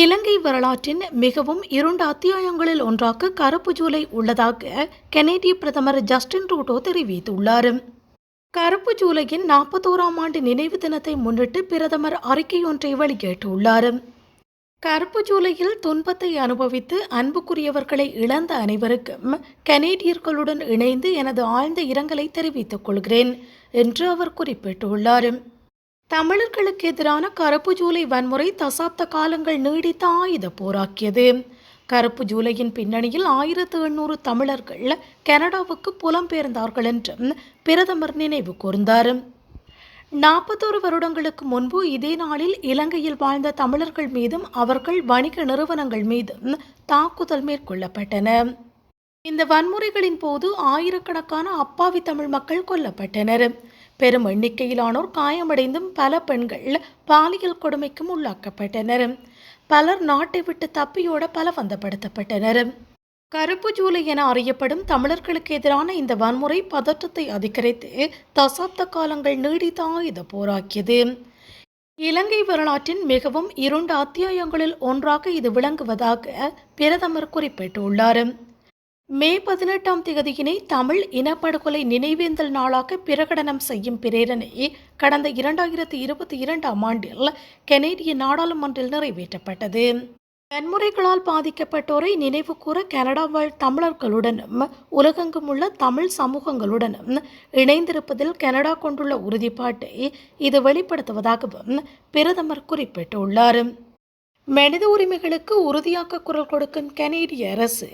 இலங்கை வரலாற்றின் மிகவும் இரண்டு அத்தியாயங்களில் ஒன்றாக கருப்பு ஜூலை உள்ளதாக கெனடிய பிரதமர் ஜஸ்டின் ட்ரூடோ தெரிவித்துள்ளார். கருப்பு ஜூலையின் நாற்பத்தோராம் ஆண்டு நினைவு தினத்தை முன்னிட்டு பிரதமர் அறிக்கை ஒன்றை வெளியிட்டுள்ளார். கருப்பு ஜூலையில் துன்பத்தை அனுபவித்து அன்புக்குரியவர்களை இழந்த அனைவருக்கும் கனேடியர்களுடன் இணைந்து எனது ஆழ்ந்த இரங்கலை தெரிவித்துக் கொள்கிறேன் என்று அவர் குறிப்பிட்டுள்ளார். தமிழர்களுக்கு எதிரான கருப்பு ஜூலை வன்முறை தசாப்த காலங்கள் நீடித்த ஆயுத போராக்கியது. கருப்பு ஜூலையின் பின்னணியில் ஆயிரத்து எண்ணூறு தமிழர்கள் கனடாவுக்கு புலம்பெயர்ந்தார்கள் என்றும் பிரதமர் நினைவு கூர்ந்தார். நாற்பத்தோரு வருடங்களுக்கு முன்பு இதே நாளில் இலங்கையில் வாழ்ந்த தமிழர்கள் மீதும் அவர்கள் வணிக நிறுவனங்கள் மீதும் தாக்குதல் மேற்கொள்ளப்பட்டன. இந்த வன்முறைகளின் போது ஆயிரக்கணக்கான அப்பாவி தமிழ் மக்கள் கொல்லப்பட்டனர். பெரும் எண்ணிக்கையிலானோர் காயமடைந்தும் பல பெண்கள் பாலியல் கொடுமைக்கும் உள்ளாக்கப்பட்டனர். பலர் நாட்டை விட்டு தப்பியோட பலவந்தப்படுத்தப்பட்டனர். கருப்பு ஜூலை என அறியப்படும் தமிழர்களுக்கு எதிரான இந்த வன்முறை பதற்றத்தை அதிகரித்து தசாப்த காலங்கள் நீடித்த ஆயுத போராக்கியது. இலங்கை வரலாற்றின் மிகவும் இருண்ட அத்தியாயங்களில் ஒன்றாக இது விளங்குவதாக பிரதமர் குறிப்பிட்டுள்ளார். மே பதினெட்டாம் தேதியினை தமிழ் இனப்படுகொலை நினைவேந்தல் நாளாக பிரகடனம் செய்யும் பிரேரணை கடந்த இரண்டாயிரத்தி இருபத்தி இரண்டாம் ஆண்டில் கெனேடிய நாடாளுமன்றில் நிறைவேற்றப்பட்டது. வன்முறைகளால் பாதிக்கப்பட்டோரை நினைவு கூற கனடா வாழ் தமிழர்களுடனும் உலகெங்கும் உள்ள தமிழ் சமூகங்களுடனும் இணைந்திருப்பதில் கனடா கொண்டுள்ள உறுதிப்பாட்டை இது வெளிப்படுத்துவதாகவும் பிரதமர் குறிப்பிட்டுள்ளார். மனித உரிமைகளுக்கு உறுதியாக குரல் கொடுக்கும் கனேடிய அரசு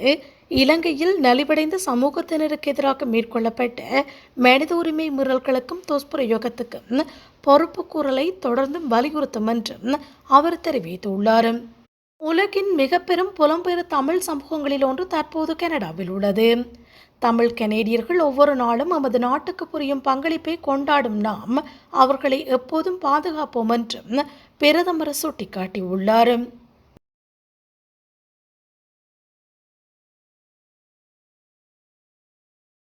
இலங்கையில் நலிவடைந்த சமூகத்தினருக்கு எதிராக மேற்கொள்ளப்பட்ட மனித உரிமை மீறல்களுக்கும் துஷ்பிரயோகத்துக்கும் பொறுப்பு குரலை தொடர்ந்தும் வலியுறுத்தும் என்றும் அவர் தெரிவித்துள்ளார். உலகின் மிக பெரும் புலம்பெயர் தமிழ் சமூகங்களில் ஒன்று தற்போது கனடாவில் உள்ளது. தமிழ் கனேடியர்கள் ஒவ்வொரு நாளும் நமது நாட்டுக்கு புரியும் பங்களிப்பை கொண்டாடும் நாம் அவர்களை எப்போதும் பாதுகாப்போம் என்றும் பிரதமர் சுட்டிக்காட்டியுள்ளார்.